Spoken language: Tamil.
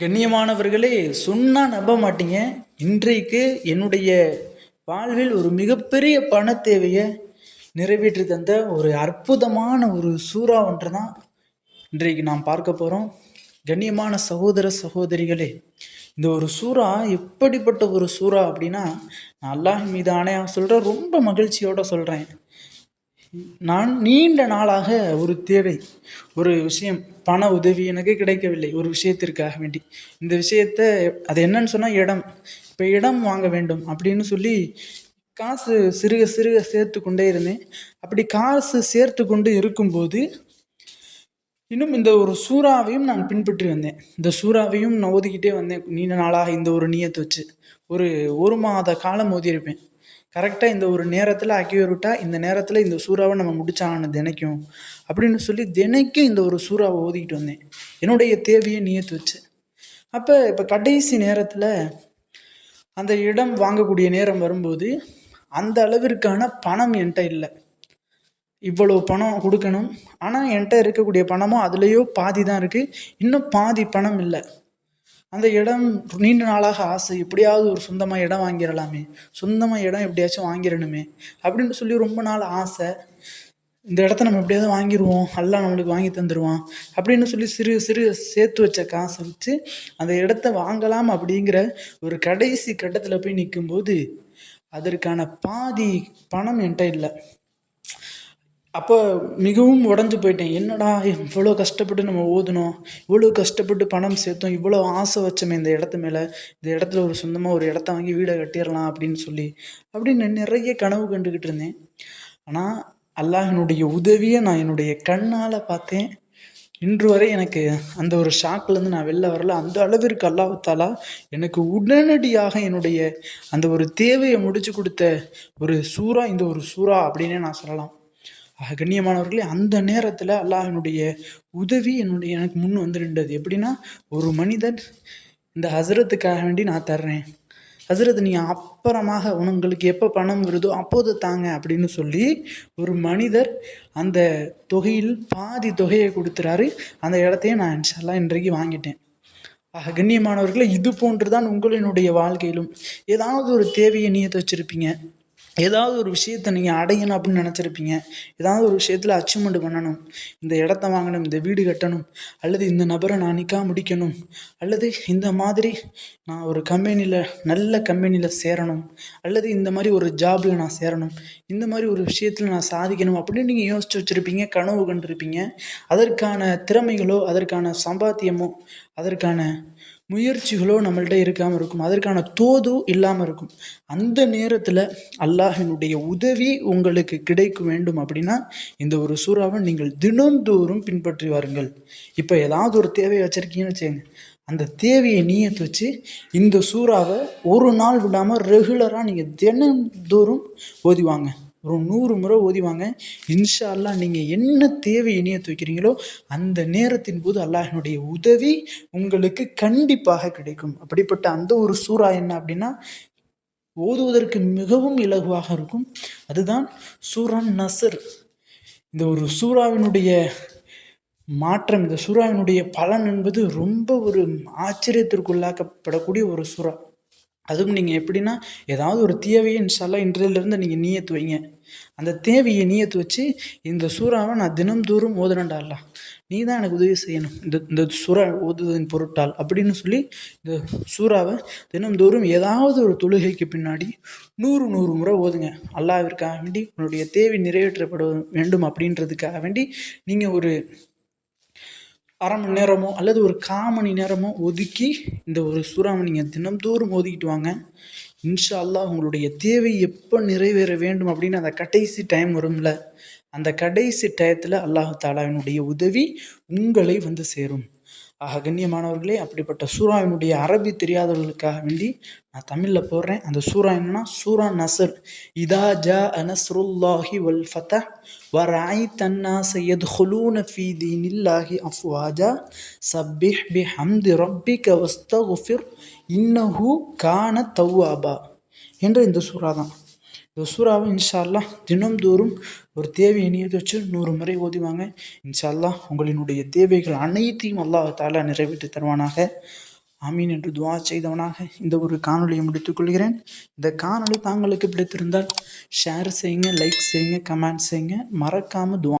கண்ணியமானவர்களே சொன்னா நம்ப மாட்டீங்க. இன்றைக்கு என்னுடைய வாழ்வில் ஒரு மிகப்பெரிய பண தேவையை நிறைவேற்றி தந்த ஒரு அற்புதமான ஒரு சூறா ஒன்று தான் இன்றைக்கு நாம் பார்க்க போகிறோம் கண்ணியமான சகோதர சகோதரிகளே இந்த ஒரு சூறா எப்படிப்பட்ட ஒரு சூறா அப்படின்னா நான் அல்லாஹ் மீது ஆணையாக சொல்கிறேன் ரொம்ப மகிழ்ச்சியோடு சொல்கிறேன் நான் நீண்ட நாளாக ஒரு தேவை ஒரு விஷயம் பண உதவி எனக்கு கிடைக்கவில்லை ஒரு விஷயத்திற்காக வேண்டி. இந்த விஷயத்த அது என்னன்னு சொன்னால் இடம். இப்போ இடம் வாங்க வேண்டும் அப்படின்னு சொல்லி காசு சிறுக சிறுக சேர்த்து கொண்டே இருந்தேன். அப்படி காசு சேர்த்து கொண்டு இருக்கும்போது இன்னும் இந்த ஒரு சூறாவையும் நான் பின்பற்றி வந்தேன். இந்த சூறாவையும் நான் ஓதிக்கிட்டே வந்தேன். நீண்ட நாளாக இந்த ஒரு நீயத்தை வச்சு. ஒரு ஒரு மாத காலம் ஓதியிருப்பேன். கரெக்டாக இந்த ஒரு நேரத்தில் அக்யூரேட்டாக இந்த நேரத்தில் இந்த சூறாவை நம்ம முடிச்சாகணும் தினைக்கும். அப்படின்னு சொல்லி தினைக்கும் இந்த ஒரு சூறாவை ஓதிக்கிட்டு வந்தேன். என்னுடைய தேவையை நியத்து வச்சு. அப்போ இப்போ கடைசி நேரத்தில் அந்த இடம் வாங்கக்கூடிய நேரம் வரும்போது அந்த அளவிற்கான பணம் என்கிட்ட இல்லை. இவ்வளோ பணம் கொடுக்கணும். ஆனால் என்கிட்ட இருக்கக்கூடிய பணமும் அதுலேயோ பாதி தான் இருக்குது இன்னும் பாதி பணம் இல்லை. அந்த இடம் நீண்ட நாளாக ஆசை எப்படியாவது ஒரு சொந்தமாக இடம் வாங்கிடலாமே சொந்தமாக இடம் எப்படியாச்சும் வாங்கிடணுமே அப்படின்னு சொல்லி ரொம்ப நாள் ஆசை. இந்த இடத்த நம்ம எப்படியாவது வாங்கிடுவோம் எல்லாம் நம்மளுக்கு வாங்கி தந்துடுவான் அப்படின்னு சொல்லி சிறு சிறு சேர்த்து வச்ச காசை வச்சு அந்த இடத்த வாங்கலாம் அப்படிங்கிற ஒரு கடைசி கட்டத்தில் போய் நிற்கும்போது அதற்கான பாதி பணம் என்கிட்ட இல்லை. அப்போ மிகவும் உடஞ்சி போயிட்டேன். என்னடா இவ்வளோ கஷ்டப்பட்டு நம்ம ஓதுனோம் இவ்வளோ கஷ்டப்பட்டு பணம் சேர்த்தோம் இவ்வளோ ஆசை வச்சோமே இந்த இடத்து மேலே. இந்த இடத்துல ஒரு சொந்தமாக ஒரு இடத்த வாங்கி வீடை கட்டிடலாம் அப்படின்னு சொல்லி அப்படின்னு நிறைய கனவு கண்டுக்கிட்டு இருந்தேன். ஆனால் அல்லாஹினுடைய உதவியை நான் என்னுடைய கண்ணால் பார்த்தேன். இன்று வரை எனக்கு அந்த ஒரு ஷாக்லேருந்து நான் வெளில வரல. அந்த அளவிற்கு அல்லாஹாலா எனக்கு உடனடியாக என்னுடைய அந்த ஒரு தேவையை முடிச்சு கொடுத்த ஒரு சூறா இந்த ஒரு சூறா அப்படின்னே நான் சொல்லலாம். கண்ணியமானவர்களே அந்த நேரத்தில் அல்லாஹினுடைய உதவி என்னுடைய எனக்கு முன் வந்து நின்றது எப்படின்னா ஒரு மனிதன் இந்த ஹசரத்துக்காக வேண்டி நான் தர்றேன். ஹசரத் நீங்கள் அப்புறமாக உங்களுக்கு எப்போ பணம் வருதோ அப்போது தாங்க அப்படின்னு சொல்லி ஒரு மனிதர் அந்த தொகையில் பாதி தொகையை கொடுத்துறாரு. அந்த இடத்தையும் நான் இன்ஷால்லா இன்றைக்கு வாங்கிட்டேன். ஆக கண்ணியமானவர்களே இது போன்று தான் உங்களினுடைய வாழ்க்கையிலும் ஏதாவது ஒரு தேவையை நீயத்தை வச்சுருப்பீங்க ஏதாவது ஒரு விஷயத்தை நீங்கள் அடையணும் அப்படின்னு நினச்சிருப்பீங்க. ஏதாவது ஒரு விஷயத்தில் அச்சீவ்மெண்ட் பண்ணணும். இந்த இடத்த வாங்கணும் இந்த வீடு கட்டணும் அல்லது இந்த நபரை நான் நிற்கா முடிக்கணும் அல்லது இந்த மாதிரி நான் ஒரு கம்பெனியில் நல்ல கம்பெனியில் சேரணும் அல்லது இந்த மாதிரி ஒரு ஜாபில் நான் சேரணும் இந்த மாதிரி ஒரு விஷயத்தில் நான் சாதிக்கணும் அப்படின்னு நீங்கள் யோசிச்சு வச்சுருப்பீங்க கனவு கண்டிருப்பீங்க. அதற்கான திறமைகளோ அதற்கான சம்பாத்தியமோ அதற்கான முயற்சிகளோ நம்மள்ட்ட இருக்காமல் இருக்கும். அதற்கான தோதோ இல்லாமல் இருக்கும். அந்த நேரத்தில் அல்லாஹினுடைய உதவி உங்களுக்கு கிடைக்க வேண்டும் அப்படின்னா இந்த ஒரு சூறாவை நீங்கள் தினந்தோறும் பின்பற்றி வாருங்கள். இப்போ ஏதாவது ஒரு தேவையை வச்சுருக்கீங்கன்னு வச்சுக்கோங்க. அந்த தேவையை நீயத்து வச்சு இந்த சூறாவை ஒரு நாள் விடாமல் ரெகுலராக நீங்கள் தினந்தோறும் ஓதிவாங்க ஒரு நூறு முறை ஓதிவாங்க இன்ஷா அல்லா நீங்கள் என்ன தேவை இணைய துவைக்கிறீங்களோ அந்த நேரத்தின் போது அல்லாஹினுடைய உதவி உங்களுக்கு கண்டிப்பாக கிடைக்கும். அப்படிப்பட்ட அந்த ஒரு சூறா என்ன அப்படின்னா ஓதுவதற்கு மிகவும் இலகுவாக இருக்கும். அதுதான் சூரான் நசர் இந்த ஒரு சூறாவினுடைய மாற்றம் இந்த சூறாவினுடைய பலன் என்பது ரொம்ப ஒரு ஆச்சரியத்திற்குள்ளாக்கப்படக்கூடிய ஒரு சூறா. அதுவும் நீங்கள் எப்படின்னா ஏதாவது ஒரு தேவையை இன்ஷால்லாம் இன்றையிலேருந்து நீங்கள் நீயத்து வைங்க. அந்த தேவையை நீயத்து வச்சு இந்த சூறாவை நான் தினம்தோறும் ஓதுறேன்டாலா நீ தான் எனக்கு உதவி செய்யணும். இந்த இந்த சூறா ஓதுவதின் பொருட்டால் அப்படின்னு சொல்லி இந்த சூறாவை தினம்தோறும் ஏதாவது ஒரு தொழுகைக்கு பின்னாடி நூறு நூறு முறை ஓதுங்க. அல்லாவிற்காக வேண்டி உன்னுடைய தேவை நிறைவேற்றப்பட வேண்டும் அப்படின்றதுக்காக வேண்டி நீங்கள் ஒரு அரை மணி நேரமோ அல்லது ஒரு கால் மணி நேரமோ ஒதுக்கி இந்த ஒரு சூறாவை நீங்கள் தினம்தோறும் ஓதிக்கிட்டு வாங்க. இன்ஷா அல்லாஹ் உங்களுடைய தேவை எப்போ நிறைவேற வேண்டும் அப்படின்னு அந்த கடைசி டைம் வரும்ல. அந்த கடைசி டயத்தில் அல்லாஹு தாலாவினுடைய உதவி உங்களை வந்து சேரும். ஆக கண்ணியமானவர்களே அப்படிப்பட்ட சூறாவினுடைய அரபி தெரியாதவர்களுக்காக வேண்டி நான் தமிழில் போடுறேன். அந்த சூறா என்னன்னா சூரா நசர். இதா ஜா அனஸ்ருல்லாஹி வல் ஃபத வராய் தன்னா சையத் ஹுலூன ஃபீதி தீனில்லாஹி அஃப்வாஜா சப்பிஹ் பி ஹம்தி ரப்பி வஸ்தகுஃபிர் இன்னஹு கான தவ்வாபா என்ற இந்த சூறா தான். இந்த சூறாவை இன்ஷால்லா தினம்தோறும் ஒரு தேவையை இணையத்தை வச்சு நூறு முறை ஓதிவாங்க. இன்ஷால்லா உங்களினுடைய தேவைகள் அனைத்தையும் அல்லாஹால நிறைவேற்றி தருவானாக. ஆமீன் என்று துவா செய்தவனாக இந்த ஒரு காணொலியை முடித்துக்கொள்கிறேன் இந்த காணொளி தாங்களுக்கு பிடித்திருந்தால் ஷேர் செய்யுங்க லைக் செய்யுங்க கமெண்ட் செய்யுங்க. மறக்காமல் துவா